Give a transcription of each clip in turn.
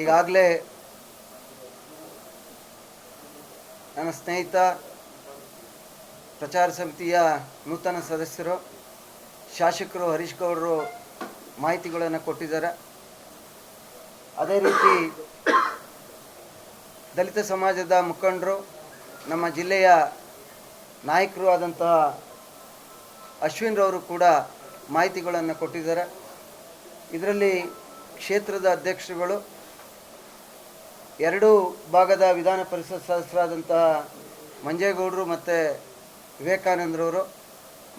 ಈಗಾಗಲೇ ನನ್ನ ಸ್ನೇಹಿತ ಪ್ರಚಾರ ಸಮಿತಿಯ ನೂತನ ಸದಸ್ಯರು, ಶಾಸಕರು ಹರೀಶ್ ಗೌಡರು ಮಾಹಿತಿಗಳನ್ನು ಕೊಟ್ಟಿದ್ದಾರೆ. ಅದೇ ರೀತಿ ದಲಿತ ಸಮಾಜದ ಮುಖಂಡರು, ನಮ್ಮ ಜಿಲ್ಲೆಯ ನಾಯಕರು ಆದಂತಹ ಅಶ್ವಿನ್ರವರು ಕೂಡ ಮಾಹಿತಿಗಳನ್ನು ಕೊಟ್ಟಿದ್ದಾರೆ. ಇದರಲ್ಲಿ ಕ್ಷೇತ್ರದ ಅಧ್ಯಕ್ಷರುಗಳು ಎರಡೂ ಭಾಗದ ವಿಧಾನ ಪರಿಷತ್ ಸದಸ್ಯರಾದಂತಹ ಮಂಜೇಗೌಡರು ಮತ್ತು ವಿವೇಕಾನಂದರವರು,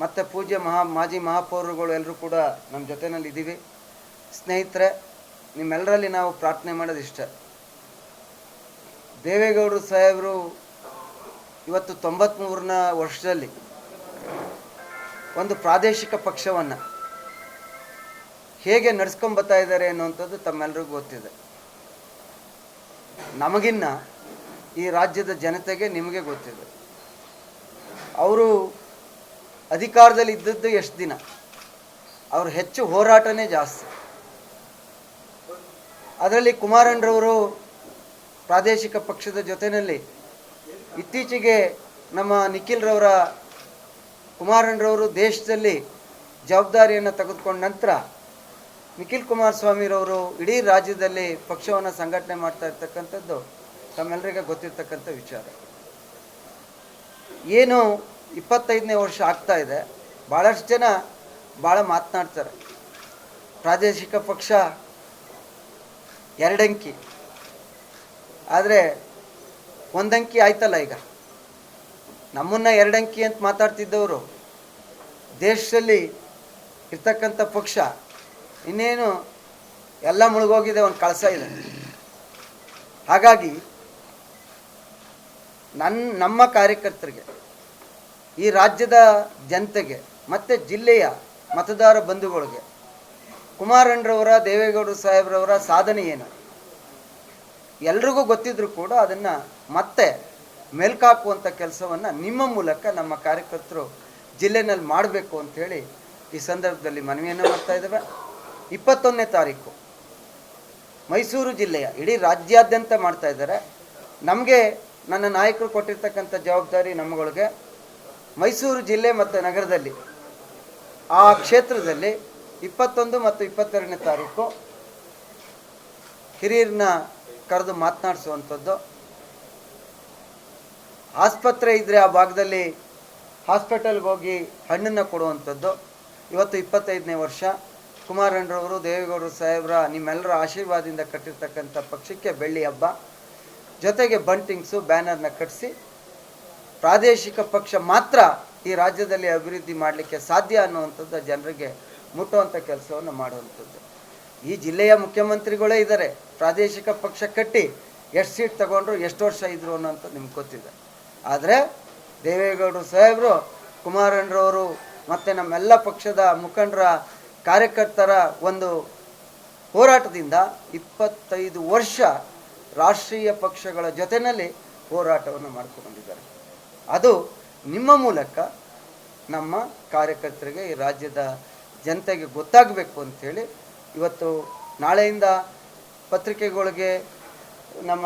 ಮತ್ತು ಪೂಜ್ಯ ಮಹಾ, ಮಾಜಿ ಮಹಾಪೌರರುಗಳು ಎಲ್ಲರೂ ಕೂಡ ನಮ್ಮ ಜೊತೆಯಲ್ಲಿ ಇದ್ದೀವಿ. ಸ್ನೇಹಿತರೆ, ನಿಮ್ಮೆಲ್ಲರಲ್ಲಿ ನಾವು ಪ್ರಾರ್ಥನೆ ಮಾಡೋದು ಇಷ್ಟ ದೇವೇಗೌಡರು ಸಾಹೇಬರು ಇವತ್ತು ತೊಂಬತ್ತ್ಮೂರನ ವರ್ಷದಲ್ಲಿ ಒಂದು ಪ್ರಾದೇಶಿಕ ಪಕ್ಷವನ್ನು ಹೇಗೆ ನಡೆಸ್ಕೊಂಬತ್ತಾ ಇದ್ದಾರೆ ಅನ್ನುವಂಥದ್ದು ತಮ್ಮೆಲ್ಲರಿಗೂ ಗೊತ್ತಿದೆ. ನಮಗಿನ್ನ ಈ ರಾಜ್ಯದ ಜನತೆಗೆ ನಿಮಗೆ ಗೊತ್ತಿದೆ. ಅವರು ಅಧಿಕಾರದಲ್ಲಿ ಇದ್ದದ್ದು ಎಷ್ಟು ದಿನ? ಅವರು ಹೆಚ್ಚು ಹೋರಾಟನೇ ಜಾಸ್ತಿ. ಅದರಲ್ಲಿ ಕುಮಾರಣ್ಣರವರು ಪ್ರಾದೇಶಿಕ ಪಕ್ಷದ ಜೊತೆಯಲ್ಲಿ ಇತ್ತೀಚೆಗೆ ನಮ್ಮ ನಿಖಿಲ್ರವರ ಕುಮಾರಣ್ಣರವರು ದೇಶದಲ್ಲಿ ಜವಾಬ್ದಾರಿಯನ್ನು ತೆಗೆದುಕೊಂಡ ನಂತರ ನಿಖಿಲ್ ಕುಮಾರಸ್ವಾಮಿರವರು ಇಡೀ ರಾಜ್ಯದಲ್ಲಿ ಪಕ್ಷವನ್ನು ಸಂಘಟನೆ ಮಾಡ್ತಾ ಇರ್ತಕ್ಕಂಥದ್ದು ತಮ್ಮೆಲ್ಲರಿಗೆ ಗೊತ್ತಿರ್ತಕ್ಕಂಥ ವಿಚಾರ. ಏನು ಇಪ್ಪತ್ತೈದನೇ ವರ್ಷ ಆಗ್ತಾ ಇದೆ ಭಾಳಷ್ಟು ಜನ ಭಾಳ ಮಾತನಾಡ್ತಾರೆ. ಪ್ರಾದೇಶಿಕ ಪಕ್ಷ ಎರಡಂಕಿ. ಆದರೆ ಒಂದಂಕಿ ಆಯ್ತಲ್ಲ ಈಗ? ನಮ್ಮನ್ನ ಎರಡಂಕಿ ಅಂತ ಮಾತಾಡ್ತಿದ್ದವರು ದೇಶದಲ್ಲಿ ಇರ್ತಕ್ಕಂಥ ಪಕ್ಷ ಇನ್ನೇನು ಎಲ್ಲ ಮುಳುಗೋಗಿದೆ, ಒಂದು ಕಳಸ ಇದೆ. ಹಾಗಾಗಿ ನನ್ನ ನಮ್ಮ ಕಾರ್ಯಕರ್ತರಿಗೆ, ಈ ರಾಜ್ಯದ ಜನತೆಗೆ, ಮತ್ತು ಜಿಲ್ಲೆಯ ಮತದಾರ ಬಂಧುಗಳಿಗೆ, ಕುಮಾರಣ್ಣರವರ ದೇವೇಗೌಡರು ಸಾಹೇಬ್ರವರ ಸಾಧನೆ ಏನು? ಎಲ್ರಿಗೂ ಗೊತ್ತಿದ್ರು ಕೂಡ ಅದನ್ನು ಮತ್ತೆ ಮೆಲ್ಕಾಕುವಂಥ ಕೆಲಸವನ್ನು ನಿಮ್ಮ ಮೂಲಕ ನಮ್ಮ ಕಾರ್ಯಕರ್ತರು ಜಿಲ್ಲೆನಲ್ಲಿ ಮಾಡಬೇಕು ಅಂಥೇಳಿ ಈ ಸಂದರ್ಭದಲ್ಲಿ ಮನವಿಯನ್ನು ಮಾಡ್ತಾ ಇದ್ದೇವೆ. ಇಪ್ಪತ್ತೊಂದನೇ ತಾರೀಕು. ಮೈಸೂರು ಜಿಲ್ಲೆಯ ಇಡೀ ರಾಜ್ಯಾದ್ಯಂತ ಮಾಡ್ತಾ ಇದ್ದಾರೆ. ನಮಗೆ ನನ್ನ ನಾಯಕರು ಕೊಟ್ಟಿರ್ತಕ್ಕಂಥ ಜವಾಬ್ದಾರಿ ನಮ್ಮಗಳಿಗೆ ಮೈಸೂರು ಜಿಲ್ಲೆ ಮತ್ತು ನಗರದಲ್ಲಿ, ಆ ಕ್ಷೇತ್ರದಲ್ಲಿ ಇಪ್ಪತ್ತೊಂದು ಮತ್ತು ಇಪ್ಪತ್ತೆರಡನೇ ತಾರೀಕು ಹಿರಿಯರನ್ನ ಕರೆದು ಮಾತನಾಡಿಸುವಂಥದ್ದು. ಆಸ್ಪತ್ರೆ ಇದ್ದರೆ ಆ ಭಾಗದಲ್ಲಿ ಹಾಸ್ಪಿಟಲ್ಗೆ ಹೋಗಿ ಹಣ್ಣನ್ನು ಕೊಡುವಂಥದ್ದು. ಇವತ್ತು ಇಪ್ಪತ್ತೈದನೇ ವರ್ಷ. ಕುಮಾರಣ್ಣರವರು, ದೇವೇಗೌಡರು ಸಾಹೇಬ್ರ, ನಿಮ್ಮೆಲ್ಲರ ಆಶೀರ್ವಾದದಿಂದ ಕಟ್ಟಿರ್ತಕ್ಕಂಥ ಪಕ್ಷಕ್ಕೆ ಬೆಳ್ಳಿ ಹಬ್ಬ. ಜೊತೆಗೆ ಬಂಟಿಂಗ್ಸು ಬ್ಯಾನರ್ನ ಕಟ್ಟಿಸಿ ಪ್ರಾದೇಶಿಕ ಪಕ್ಷ ಮಾತ್ರ ಈ ರಾಜ್ಯದಲ್ಲಿ ಅಭಿವೃದ್ಧಿ ಮಾಡಲಿಕ್ಕೆ ಸಾಧ್ಯ ಅನ್ನುವಂಥದ್ದು ಜನರಿಗೆ ಮುಟ್ಟುವಂಥ ಕೆಲಸವನ್ನು ಮಾಡುವಂಥದ್ದು. ಈ ಜಿಲ್ಲೆಯ ಮುಖ್ಯಮಂತ್ರಿಗಳೇ ಇದ್ದಾರೆ. ಪ್ರಾದೇಶಿಕ ಪಕ್ಷ ಕಟ್ಟಿ ಎಷ್ಟು ಸೀಟ್ ತಗೊಂಡ್ರು, ಎಷ್ಟು ವರ್ಷ ಇದ್ರು ಅನ್ನೋಂಥ ನಿಮ್ಗೆ ಗೊತ್ತಿದೆ. ಆದರೆ ದೇವೇಗೌಡರು ಸಾಹೇಬರು, ಕುಮಾರಣ್ಣರವರು ಮತ್ತು ನಮ್ಮೆಲ್ಲ ಪಕ್ಷದ ಮುಖಂಡರ ಕಾರ್ಯಕರ್ತರ ಒಂದು ಹೋರಾಟದಿಂದ ಇಪ್ಪತ್ತೈದು ವರ್ಷ ರಾಷ್ಟ್ರೀಯ ಪಕ್ಷಗಳ ಜೊತೆಯಲ್ಲಿ ಹೋರಾಟವನ್ನು ಮಾಡ್ಕೊಂಡಿದ್ದಾರೆ ಅದು ನಿಮ್ಮ ಮೂಲಕ ನಮ್ಮ ಕಾರ್ಯಕರ್ತರಿಗೆ ಈ ರಾಜ್ಯದ ಜನತೆಗೆ ಗೊತ್ತಾಗಬೇಕು ಅಂಥೇಳಿ ಇವತ್ತು ನಾಳೆಯಿಂದ ಪತ್ರಿಕೆಗಳಿಗೆ ನಮ್ಮ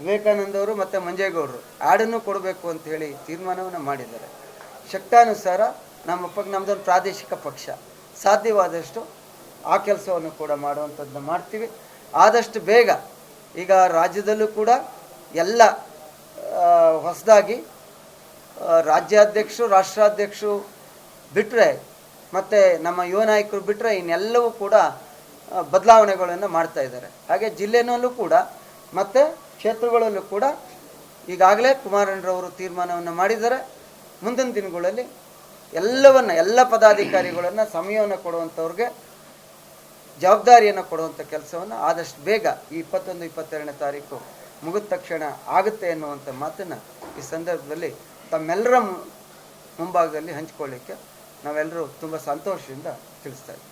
ವಿವೇಕಾನಂದವರು ಮತ್ತು ಮಂಜೇಗೌಡರು ಆ್ಯಡನ್ನು ಕೊಡಬೇಕು ಅಂತ ಹೇಳಿ ತೀರ್ಮಾನವನ್ನು ಮಾಡಿದ್ದಾರೆ. ಶಕ್ತಾನುಸಾರ ನಮ್ಮ ನಮ್ಮದೊಂದು ಪ್ರಾದೇಶಿಕ ಪಕ್ಷ. ಸಾಧ್ಯವಾದಷ್ಟು ಆ ಕೆಲಸವನ್ನು ಕೂಡ ಮಾಡುವಂಥದ್ದನ್ನ ಮಾಡ್ತೀವಿ. ಆದಷ್ಟು ಬೇಗ ಈಗ ರಾಜ್ಯದಲ್ಲೂ ಕೂಡ ಎಲ್ಲ ಹೊಸದಾಗಿ ರಾಜ್ಯಾಧ್ಯಕ್ಷರು, ರಾಷ್ಟ್ರಾಧ್ಯಕ್ಷರು ಬಿಟ್ಟರೆ ಮತ್ತು ನಮ್ಮ ಯುವ ನಾಯಕರು ಬಿಟ್ಟರೆ ಇನ್ನೆಲ್ಲವೂ ಕೂಡ ಬದಲಾವಣೆಗಳನ್ನು ಮಾಡ್ತಾ ಇದ್ದಾರೆ. ಹಾಗೆ ಜಿಲ್ಲೆನಲ್ಲೂ ಕೂಡ ಮತ್ತು ಕ್ಷೇತ್ರಗಳಲ್ಲೂ ಕೂಡ ಈಗಾಗಲೇ ಕುಮಾರಣ್ಣರವರು ತೀರ್ಮಾನವನ್ನು ಮಾಡಿದ್ದಾರೆ. ಮುಂದಿನ ದಿನಗಳಲ್ಲಿ ಎಲ್ಲವನ್ನ, ಎಲ್ಲ ಪದಾಧಿಕಾರಿಗಳನ್ನ ಸಮಯವನ್ನು ಕೊಡುವಂಥವ್ರಿಗೆ ಜವಾಬ್ದಾರಿಯನ್ನು ಕೊಡುವಂಥ ಕೆಲಸವನ್ನು ಆದಷ್ಟು ಬೇಗ ಈ ಇಪ್ಪತ್ತೊಂದು, ಇಪ್ಪತ್ತೆರಡನೇ ತಾರೀಕು ಮುಗಿದ ತಕ್ಷಣ ಆಗುತ್ತೆ ಎನ್ನುವಂಥ ಮಾತನ್ನು ಈ ಸಂದರ್ಭದಲ್ಲಿ ತಮ್ಮೆಲ್ಲರ ಮುಂಭಾಗದಲ್ಲಿ ಹಂಚಿಕೊಳ್ಳಿಕ್ಕೆ ನಾವೆಲ್ಲರೂ ತುಂಬ ಸಂತೋಷದಿಂದ ತಿಳಿಸ್ತಾ ಇದ್ದೀವಿ.